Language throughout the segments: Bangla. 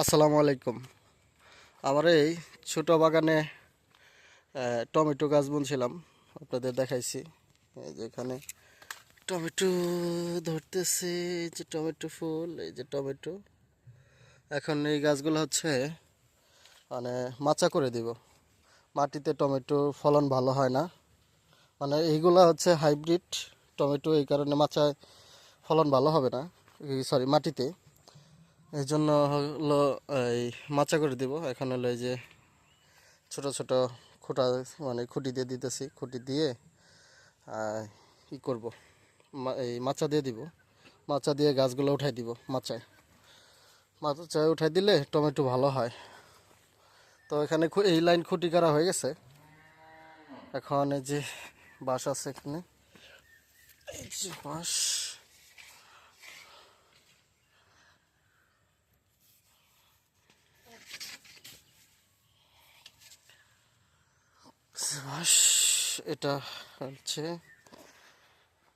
আসসালামু আলাইকুম। আমার এই ছোট বাগানে টমেটো গাছ বুনছিলাম। আপনাদের দেখাইছি। এই যে এখানে টমেটো ধরতেছে যে টমেটো ফুল, এই যে টমেটো। এখন এই গাছগুলো হচ্ছে মানে মাচা করে দিব। মাটিতে টমেটো ফলন ভালো হয় না। মানে এইগুলো হচ্ছে হাইব্রিড টমেটো, এই কারণে মাচায় ফলন ভালো হবে না। সরি, মাটিতে। এই জন্য হলো এই মাচা করে দিব। এখন হলো এই যে ছোট ছোট খুঁটা মানে খুঁটি দিয়ে দিতেছি। খুঁটি দিয়ে ই করব। এই মাচা দিয়ে দিব। মাচা দিয়ে গাছগুলো উঠাই দিব মাচায়। মাচায় উঠাই দিলে টমেটো ভালো হয়। তো এখানে এই লাইন খুঁটি করা হয়ে গেছে। এখন যে বাঁশ আছে এখানে। এই বাস এটা হচ্ছে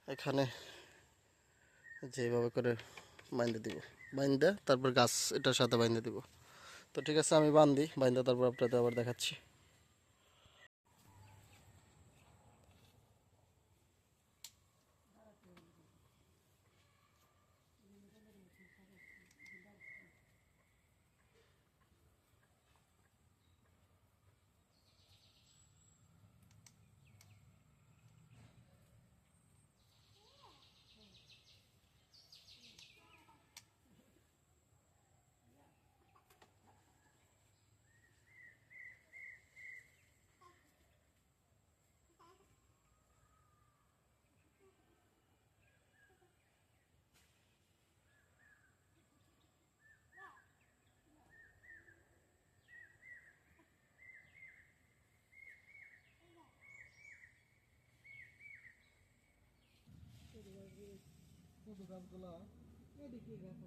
এখানে যেভাবে করে বাইন্দে দিব। বাইন্দে, তারপর গাছ, এটার সাথে বাইন্দে দিব। তো ঠিক আছে, আমি বান্ধি বাইন্দা, তারপর আপনাদের আবার দেখাচ্ছি। দোকানগুলো এদিকে গেছে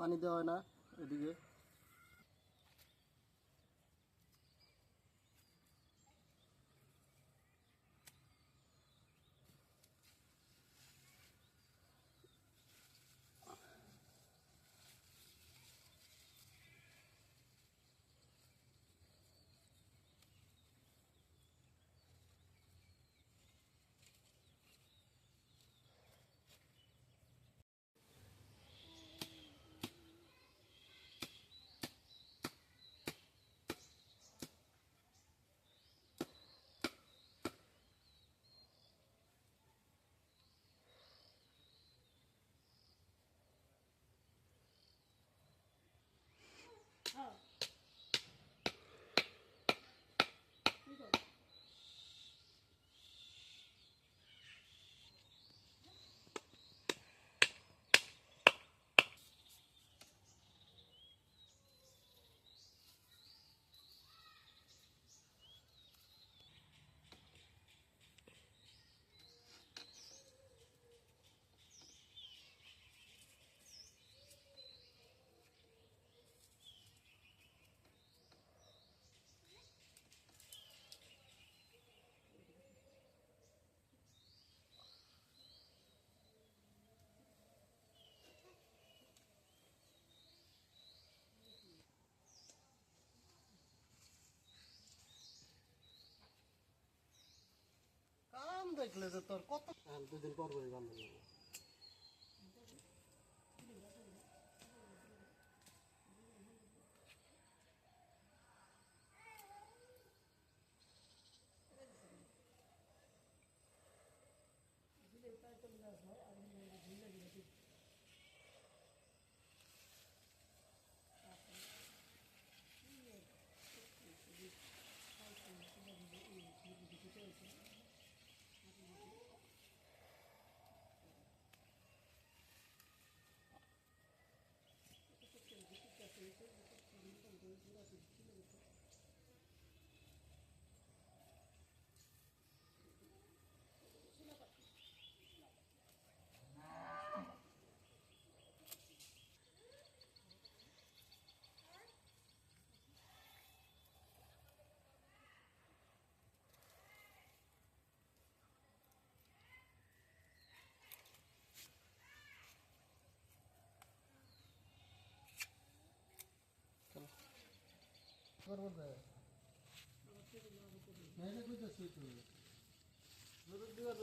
পানি দেওয়া হয় না এদিকে। Oh. দেখলে যে তোর কত দুদিন পর পরই বান্ধব করব মেয়েটা কইতেছি তুই জরুর দিবার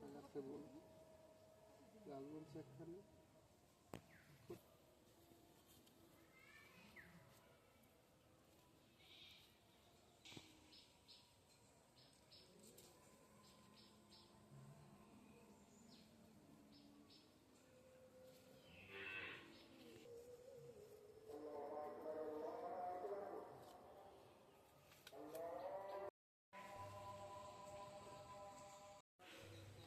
যায় কষ্ট দিয়েছে হারাই রইছে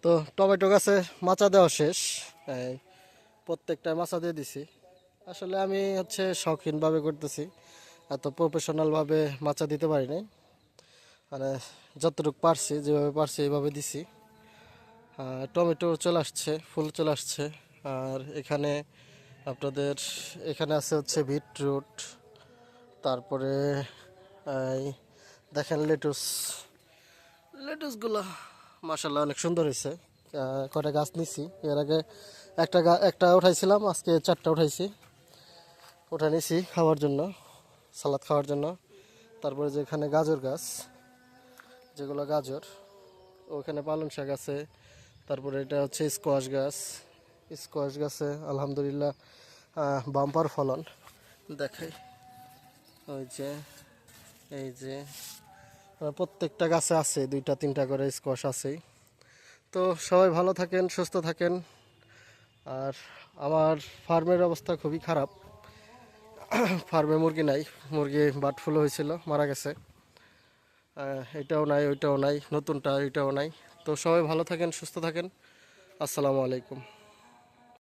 তো টমেটো গাছে মাচা দেওয়া শেষ। প্রত্যেকটা মাচা দিয়ে দিছি। আসলে আমি হচ্ছে শৌখিনভাবে করতেছি। এত প্রফেশনালভাবে মাচা দিতে পারি নাই। মানে যতটুকু পারছি, যেভাবে পারছি এইভাবে দিছি। টমেটো চলে আসছে, ফুল চলে আসছে। আর এখানে আপনাদের, এখানে আছে হচ্ছে বিটরুট। তারপরে দেখেন লেটুস। লেটুসগুলো। মাসাল্লাহ অনেক সুন্দর হয়েছে। কয়টা গাছ নিছি। এর আগে একটা একটা উঠাইছিলাম, আজকে চারটা উঠাইছি। উঠা নিছি খাওয়ার জন্য, সালাদ খাওয়ার জন্য। তারপরে যেখানে গাজর গাছ, যেগুলো গাজর, ওখানে পালং শাক আছে। তারপরে এটা হচ্ছে স্কোয়াশ গাছ। স্কোয়াশ গাছে, আলহামদুলিল্লাহ বাম্পার ফলন। দেখাই। ওই যে, এই যে প্রত্যেকটা গাছে আছে, দুইটা, তিনটা করে স্কোয়াশ আছেই। তো সবাই ভালো থাকেন, সুস্থ থাকেন। আর আমার ফার্মের অবস্থা খুবই খারাপ। ফার্মে মুরগি নাই, মুরগি বার্ড ফ্লু হয়েছিল, মারা গেছে। এটাও নাই, ওইটাও নাই, নতুনটা, ওইটাও নাই। তো সবাই ভালো থাকেন, সুস্থ থাকেন। আসসালামু আলাইকুম।